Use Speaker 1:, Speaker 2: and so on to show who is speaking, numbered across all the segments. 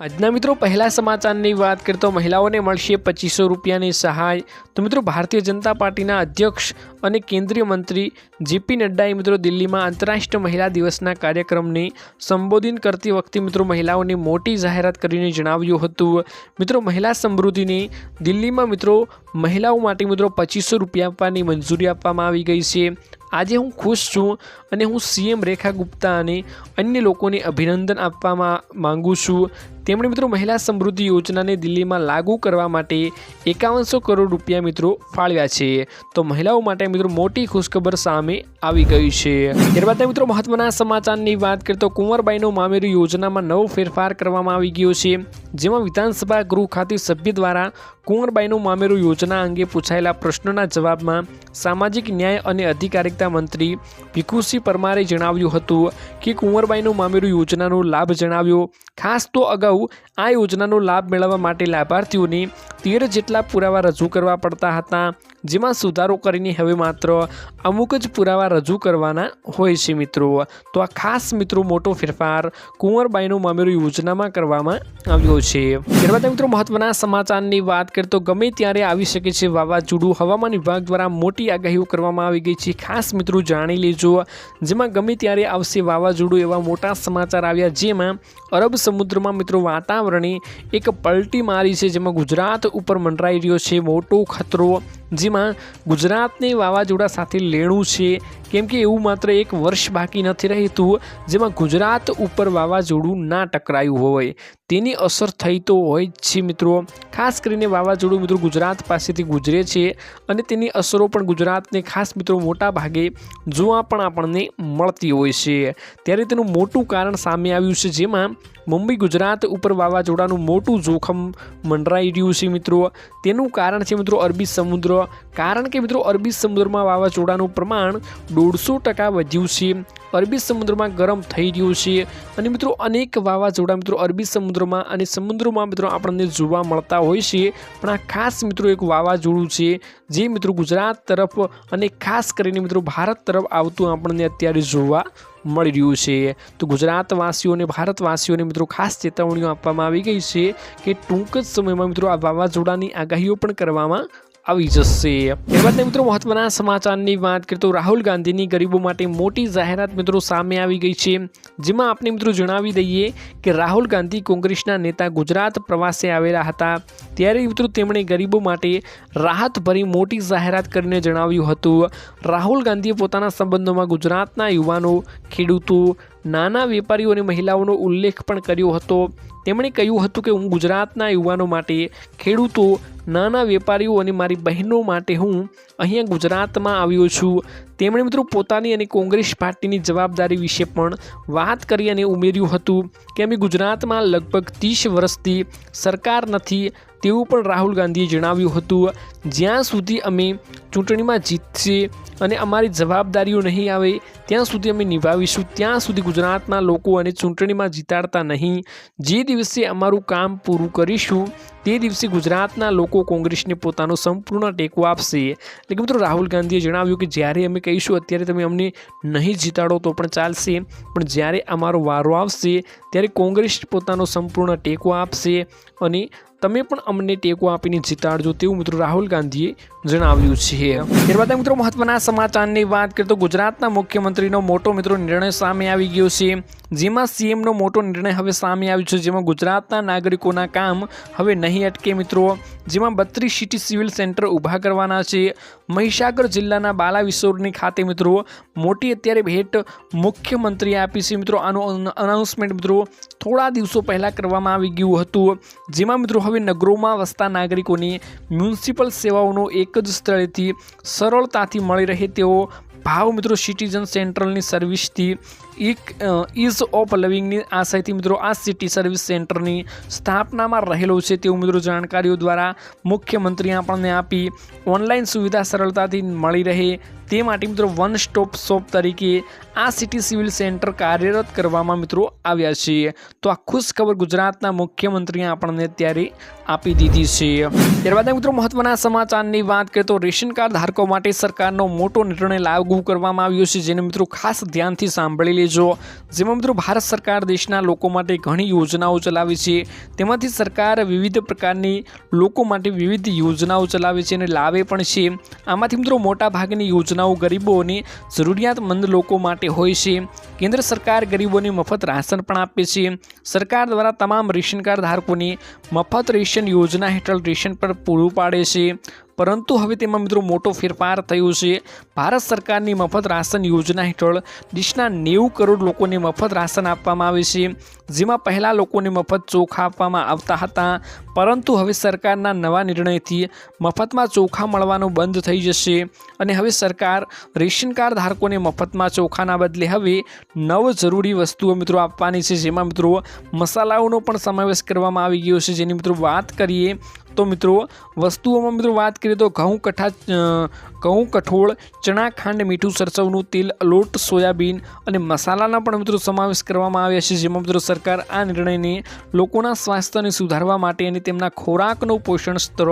Speaker 1: આજના મિત્રો, પહેલા સમાચારની વાત કરીએ મહિલાઓને મળશે પચીસો રૂપિયાની સહાય. તો મિત્રો, ભારતીય જનતા પાર્ટીના અધ્યક્ષ અને કેન્દ્રીય મંત્રી જેપી નડ્ડાએ મિત્રો દિલ્હીમાં આંતરરાષ્ટ્રીય મહિલા દિવસના કાર્યક્રમને સંબોધિત કરતી વખતે મિત્રો મહિલાઓને મોટી જાહેરાત કરીને જણાવ્યું હતું. મિત્રો, મહિલા સમૃદ્ધિને દિલ્હીમાં મિત્રો મહિલાઓ માટે મિત્રો પચીસો રૂપિયા આપવાની મંજૂરી આપવામાં આવી ગઈ છે. આજે હું ખુશ છું અને હું સીએમ રેખા ગુપ્તા અને અન્ય લોકોને અભિનંદન આપવામાં માંગુ છું. તેમણે મિત્રો મહિલા સમૃદ્ધિ યોજનાને દિલ્હીમાં લાગુ કરવા માટે એકાવનસો કરોડ રૂપિયા મિત્રો ફાળવ્યા છે. તો મહિલાઓ માટે મિત્રો મોટી ખુશખબર સામે આવી ગઈ છે. ત્યારબાદ મિત્રો મહત્વના સમાચારની વાત કરીએ તો કુંવરબાઈનો મામેરું યોજનામાં નવો ફેરફાર કરવામાં આવી ગયો છે. જેમાં વિધાનસભા ગૃહ ખાતે સભ્ય દ્વારા કુંવરબાઈનું મામેરું યોજના અંગે પૂછાયેલા પ્રશ્નોના જવાબમાં સામાજિક ન્યાય અને અધિકારિકતા મંત્રી ભીખુસિંહ પરમારે જણાવ્યું હતું કે કુંવરબાઈનું મામેરું યોજનાનો લાભ જણાવ્યો ખાસ તો અગાઉ આ યોજનાનો લાભ મેળવવા માટે લાભાર્થીઓને તેર જેટલા પુરાવા રજૂ કરવા પડતા હતા, જેમાં સુધારો કરીને હવે માત્ર અમુક જ પુરાવા રજૂ કરવાના હોય છે મિત્રો. તો આ ખાસ મિત્રો મોટો ફેરફાર કુંવરબાઈનો મામેરું યોજનામાં કરવામાં આવ્યો છે. ત્યારબાદ મિત્રો મહત્વના સમાચારની વાત કરીએ તો ગમે ત્યારે આવી શકે છે વાવાઝોડું, હવામાન વિભાગ દ્વારા મોટી આગાહીઓ કરવામાં આવી ગઈ છે. ખાસ મિત્રો જાણી લેજો. જેમાં ગમે ત્યારે આવશે વાવાઝોડું એવા મોટા સમાચાર આવ્યા, જેમાં અરબ સમુદ્રમાં મિત્રો વાતાવરણે એક પલટી મારી છે જેમાં ગુજરાત ઉપર મંડરાઈ રહ્યો છે મોટો ખતરો. જેમાં ગુજરાતને વાવાઝોડા સાથે લેણું છે. કેમ કે એવું માત્ર એક વર્ષ બાકી નથી રહેતું, જેમાં ગુજરાત ઉપર વાવાઝોડું ના ટકરાયું હોય. તેની અસર થઈ તો હોય છે મિત્રો. ખાસ કરીને વાવાઝોડું મિત્રો ગુજરાત પાસેથી ગુજરે છે અને તેની અસરો પણ ગુજરાતને ખાસ મિત્રો મોટા ભાગે જોવા પણ આપણને મળતી હોય છે. ત્યારે તેનું મોટું કારણ સામે આવ્યું છે જેમાં મુંબઈ ગુજરાત ઉપર વાવાઝોડાનું મોટું જોખમ મંડરાઈ રહ્યું છે મિત્રો. તેનું કારણ છે મિત્રો અરબી સમુદ્ર કારણ કે મિત્રો, અરબી સમુદ્રમાં વાવાઝોડાનું પ્રમાણ દોઢસો ટકા વધ્યું છે. અરબી સમુદ્રમાં ગરમ થઈ રહ્યું છે. અને મિત્રો, અનેક વાવાઝોડા મિત્રો અરબી સમુદ્રમાં અને સમુદ્રમાં મિત્રો આપણને જોવા મળતા હોય છે. પણ આ ખાસ મિત્રો એક વાવાઝોડું છે, જે મિત્રો ગુજરાત તરફ અને ખાસ કરીને મિત્રો ભારત તરફ આવતું આપણને અત્યારે જોવા મળી રહ્યું છે. તો ગુજરાતવાસીઓને, ભારતવાસીઓને મિત્રો ખાસ ચેતવણીઓ આપવામાં આવી ગઈ છે કે ટૂંક જ સમયમાં મિત્રો આ વાવાઝોડાની આગાહીઓ પણ કરવામાં આવી જશે ત્યારબાદ મિત્રો મહત્વના સમાચારની વાત કરીએ તો રાહુલ ગાંધીની ગરીબો માટે મોટી જાહેરાત મિત્રો સામે આવી ગઈ છે. જેમાં આપણે મિત્રો જણાવી દઈએ કે રાહુલ ગાંધી કોંગ્રેસના નેતા ગુજરાત પ્રવાસે આવેલા હતા. ત્યારે મિત્રો તેમણે ગરીબો માટે રાહતભરી મોટી જાહેરાત કરીને જણાવ્યું હતું. રાહુલ ગાંધીએ પોતાના સંબંધોમાં ગુજરાતના યુવાનો, ખેડૂતો, નાના વેપારીઓ અને મહિલાઓનો ઉલ્લેખ પણ કર્યો હતો. તેમણે કહ્યું હતું કે હું ગુજરાતના યુવાનો માટે ખેડૂતો નાના વેપારીઓ અને મારી બહેનો માટે હું અહીંયા ગુજરાતમાં આવ્યો છું. તેમણે મિત્રો પોતાની અને કોંગ્રેસ પાર્ટીની જવાબદારી વિશે પણ વાત કરી અને ઉમેર્યું હતું કે અમે ગુજરાતમાં લગભગ ત્રીસ વર્ષથી સરકાર નથી તેવું પણ રાહુલ ગાંધીએ જણાવ્યું હતું. જ્યાં સુધી અમે ચૂંટણીમાં જીતશે અને અમારી જવાબદારીઓ નહીં આવે, ત્યાં સુધી અમે નિભાવીશું. ત્યાં સુધી ગુજરાતના લોકો અને ચૂંટણીમાં જીતાડતા નહીં. જે દિવસે અમારું કામ પૂરું કરીશું તે દિવસે ગુજરાતના લોકો કોંગ્રેસને પોતાનો સંપૂર્ણ ટેકો આપશે. એટલે કે મિત્રો, રાહુલ ગાંધીએ જણાવ્યું કે જ્યારે અમે કહીશું, અત્યારે તમે અમને નહીં જીતાડો તો પણ ચાલશે. પણ જ્યારે અમારો વારો આવશે, ત્યારે કોંગ્રેસ પોતાનો સંપૂર્ણ ટેકો આપશે અને તમે પણ અમને ટેકો આપીને જીતાડજો તેવું મિત્રો રાહુલ ગાંધીએ જણાવ્યું છે. ત્યારબાદ મિત્રો, મહત્વના સમાચારની વાત કરીએ તો ગુજરાતના મુખ્યમંત્રીનો મોટો મિત્રો નિર્ણય સામે આવી ગયો છે. જેમાં સીએમનો મોટો નિર્ણય હવે સામે આવ્યો છે, જેમાં ગુજરાતના નાગરિકોના કામ હવે નહીં અટકે મિત્રો. જેમાં બત્રીસ સિટી સિવિલ સેન્ટર ઊભા કરવાના છે. મહીસાગર જિલ્લાના બાલાવિસોરની ખાતે મિત્રો મોટી અત્યારે ભેટ મુખ્યમંત્રીએ આપી છે મિત્રો. આનું અનાઉન્સમેન્ટ મિત્રો થોડા દિવસો પહેલાં કરવામાં આવી ગયું હતું. જેમાં મિત્રો હવે નગરોમાં વસતા નાગરિકોની મ્યુનિસિપલ સેવાઓનો એક જ સ્થળેથી સરળતાથી મળી રહે તેવો ભાવ મિત્રો સિટીઝન સેન્ટ્રલની સર્વિસથી એક ઇઝ ઓફ લિવિંગની આશયથી મિત્રો આ સિટી સર્વિસ સેન્ટરની સ્થાપનામાં રહેલો છે તેવું મિત્રો જાણકારીઓ દ્વારા મુખ્યમંત્રીએ આપણને આપી. ઓનલાઈન સુવિધા સરળતાથી મળી રહે તે માટે મિત્રો વન સ્ટોપ શોપ તરીકે આ સિટી સિવિલ સેન્ટર કાર્યરત કરવામાં મિત્રો આવ્યા છે. તો આ ખુશ ખબર ગુજરાતના મુખ્યમંત્રીએ આપણને ત્યારે આપી દીધી છે. ત્યારબાદ મિત્રો મહત્વના સમાચારની વાત કરીએ તો રેશન કાર્ડ ધારકો માટે સરકારનો મોટો નિર્ણય લાગુ કરવામાં આવ્યો છે, જેને મિત્રો ખાસ ધ્યાનથી સાંભળી લેજો. જેમાં મિત્રો ભારત સરકાર દેશના લોકો માટે ઘણી યોજનાઓ ચલાવે છે, તેમાંથી સરકાર વિવિધ પ્રકારની લોકો માટે વિવિધ યોજનાઓ ચલાવે છે અને લાવે પણ છે. આમાંથી મિત્રો મોટાભાગની યોજનાઓ ગરીબો અને જરૂરિયાતમંદ લોકો માટે હોય છે. કેન્દ્ર સરકાર ગરીબોને મફત રાશન પણ આપે છે. સરકાર દ્વારા તમામ રેશન કાર્ડ ધારકોને મફત રેશન યોજના હેઠળ રેશન પણ પૂરું પાડે છે. પરંતુ હવે તેમાં મિત્રો મોટો ફેરફાર થયો છે. ભારત સરકારની મફત રાશન યોજના હેઠળ દેશના નેવું કરોડ લોકોને મફત રાશન આપવામાં આવે છે. જેમાં પહેલાં લોકોને મફત ચોખા આપવામાં આવતા હતા, પરંતુ હવે સરકારના નવા નિર્ણયથી મફતમાં ચોખા મળવાનું બંધ થઈ જશે અને હવે સરકાર રેશન કાર્ડ ધારકોને મફતમાં ચોખાના બદલે હવે નવ જરૂરી વસ્તુઓ મિત્રો આપવાની છે. જેમાં મિત્રો મસાલાઓનો પણ સમાવેશ કરવામાં આવી ગયો છે. જેની મિત્રો વાત કરીએ તો મિત્રો, વસ્તુઓમાં મિત્રો વાત કરીએ તો ઘઉં કઠા ઘઉં કઠોળ, ચણા ખાંડ, મીઠું સરસવનું તેલ, લોટ, સોયાબીન અને મસાલાના પણ મિત્રો સમાવેશ કરવામાં આવ્યા છે, જેમાં મિત્રો સરકાર આ નિર્ણયને લોકોના સ્વાસ્થ્યને સુધારવા માટે અને તેમના ખોરાકનું પોષણ સ્તર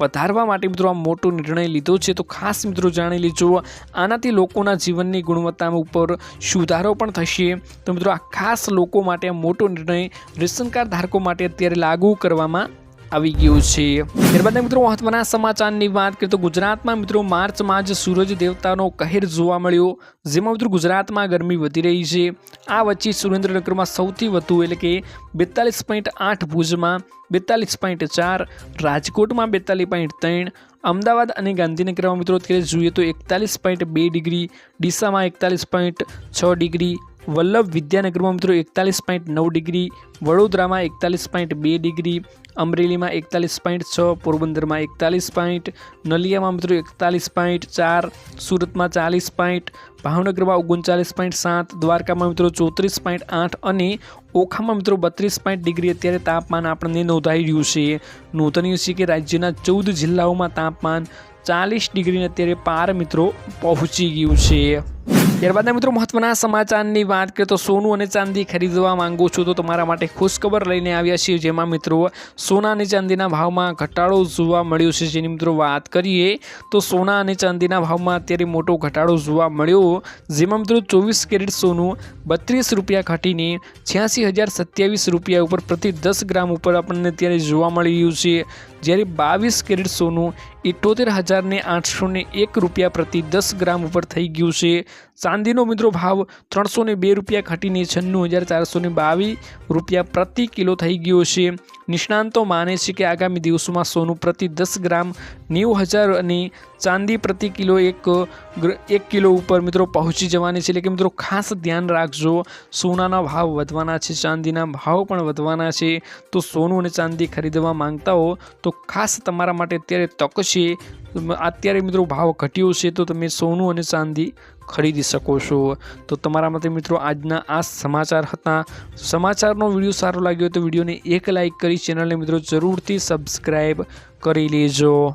Speaker 1: વધારવા માટે મિત્રો આ મોટો નિર્ણય લીધો છે. તો ખાસ મિત્રો જાણી લેજો, આનાથી લોકોના જીવનની ગુણવત્તા ઉપર સુધારો પણ થશે. તો મિત્રો આ ખાસ લોકો માટે મોટો નિર્ણય રેશન કાર્ડ ધારકો માટે અત્યારે લાગુ કરવામાં આવી ગયું છે. ત્યારબાદ મિત્રો, મહત્વના સમાચારની વાત કરીએ તો ગુજરાતમાં મિત્રો, માર્ચમાં જ સૂરજ દેવતાનો કહેર જોવા મળ્યો. જેમાં મિત્રો, ગુજરાતમાં ગરમી વધી રહી છે. આ વચ્ચે સુરેન્દ્રનગરમાં સૌથી વધુ એટલે કે બેતાલીસ પોઈન્ટ આઠ ભુજમાં બેતાલીસ પોઈન્ટ ચાર, રાજકોટમાં બેતાલીસ પોઈન્ટ ત્રણ, અમદાવાદ અને ગાંધીનગરમાં મિત્રો અત્યારે જોઈએ તો એકતાલીસ પોઈન્ટ બે ડિગ્રી, ડીસામાં એકતાલીસ પોઈન્ટ છ ડિગ્રી વલ્લભ વિદ્યાનગરમાં મિત્રો એકતાલીસ પોઈન્ટ નવ ડિગ્રી, વડોદરામાં એકતાલીસ પોઈન્ટ બે ડિગ્રી, અમરેલીમાં એકતાલીસ પોઈન્ટ છ, પોરબંદરમાં એકતાલીસ પોઈન્ટ નલિયામાં મિત્રો એકતાલીસ પોઈન્ટ ચાર, સુરતમાં ચાલીસ પોઈન્ટ ભાવનગરમાં ઓગણચાલીસ પોઈન્ટ સાત, દ્વારકામાં મિત્રો ચોત્રીસ પોઈન્ટ આઠ અને ઓખામાં મિત્રો બત્રીસ પોઈન્ટ ડિગ્રી અત્યારે તાપમાન આપણને નોંધાઈ રહ્યું છે. નોંધનીય છે કે રાજ્યના ચૌદ જિલ્લાઓમાં તાપમાન ચાલીસ ડિગ્રીને અત્યારે પાર મિત્રો પહોંચી ગયું છે. ત્યારબાદ મિત્રો મહત્વના સમાચારની વાત કરીએ તો સોનું અને ચાંદી ખરીદવા માંગો છો તો તમારા માટે ખુશખબર લઈને આવ્યા છીએ. જેમાં મિત્રો સોના અને ચાંદીના ભાવમાં ઘટાડો જોવા મળ્યો છે. જેની મિત્રો વાત કરીએ તો સોના અને ચાંદીના ભાવમાં અત્યારે મોટો ઘટાડો જોવા મળ્યો. જેમાં મિત્રો ચોવીસ કેરેટ સોનું બત્રીસ રૂપિયા ઘટીને છ્યાસી હજાર સત્યાવીસ રૂપિયા ઉપર પ્રતિ દસ ગ્રામ ઉપર આપણને અત્યારે જોવા મળી રહ્યું છે. જ્યારે બાવીસ કેરેટ સોનું ઇઠોતેર હજારને આઠસો એક રૂપિયા પ્રતિ દસ ગ્રામ ઉપર થઈ ગયું છે. ચાંદીનો મિત્રો ભાવ ત્રણસો બે રૂપિયા ઘટીને છન્નું હજાર ચારસો બાવીસ રૂપિયા પ્રતિ કિલો થઈ ગયો છે. નિષ્ણાંતો માને છે કે આગામી દિવસોમાં સોનું પ્રતિ દસ ગ્રામ નેવું હજાર અને ચાંદી પ્રતિ કિલો એક એક કિલો ઉપર મિત્રો પહોંચી જવાની છે. એટલે કે મિત્રો ખાસ ધ્યાન રાખજો, સોનાના ભાવ વધવાના છે, ચાંદીના ભાવ પણ વધવાના છે. તો સોનું અને ચાંદી ખરીદવા માંગતા હો તો ખાસ તમારા માટે અત્યારે તક છે. અત્યારે મિત્રો ભાવ ઘટ્યો છે તો તમે સોનું અને ચાંદી ખરીદી શકો છો. તો તમારા માટે મિત્રો આજના આ સમાચાર હતા. સમાચારનો વીડિયો સારો લાગ્યો તો વિડીયોને એક લાઈક કરી ચેનલને મિત્રો જરૂરથી સબસ્ક્રાઈબ કરી લેજો.